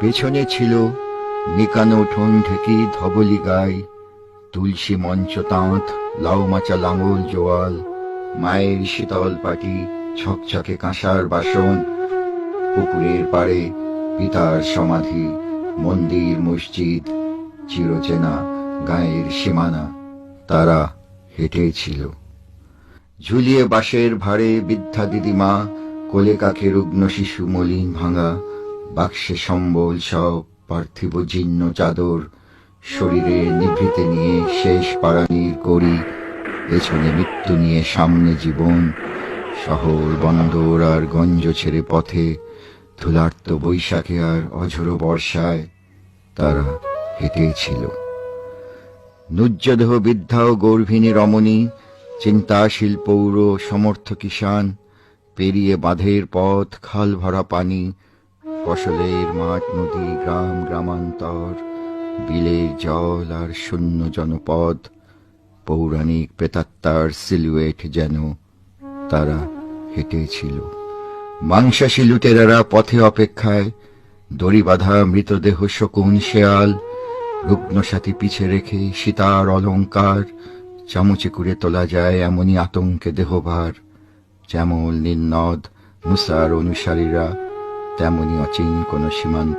পেছনে ছিল নিকানো ঠোন ঢেকি ধবলি গাই, তুলসী মঞ্চ তাঁত লাউ মাচা লাঙল জোয়াল, মায়ের শীতল পাটি, ছকছকে কাঁসার বাসন, পুকুরের পাড়ে পিতার সমাধি, মন্দির, মসজিদ, চিরচেনা গায়ের সীমানা, তারা হেঁটেছিল ঝুলিয়ে বাঁশের ভাড়ে বৃদ্ধা দিদিমা কোলে কাকে রুগ্ন শিশু মলিন ভাঙা বাক্সে সম্বল সব, পার্থিব জীর্ণ চাদর, শরীরে নিভৃতে নিয়ে শেষ পাড়ানির করি পেছনে মৃত্যু নিয়ে সামনে জীবন, শহর বন্দর আর গঞ্জ ছেড়ে পথে, ধুলার্ত বৈশাখে আর অঝোরো বর্ষায় তারা হেঁটেছিল নুজ্জদেহ বৃদ্ধা ও গর্ভিণী রমণী, চিন্তাশীল পৌর সমর্থ কিষান পেরিয়ে বাঁধের পথ, খাল ভরা পানি ফসলের মাঠ, নদী, গ্রাম, গ্রামান্তর, বিলের জল আর শূন্য জনপদ, পৌরাণিক প্রেতাত্মার সিলুয়েট যেন তারা হেঁটেছিল। মাংসাশী লুটেরারা পথে অপেক্ষায়, দড়ি বাঁধা মৃতদেহ শকুন শেয়াল রুগ্ন সাথী পিছে রেখে সীতার অলঙ্কার, চামচে করে তোলা যায় এমনই আতঙ্কে দেহভার, যেমন নির্নদ মুসার অনুসারীরা Te-am unit o țin cunoșimante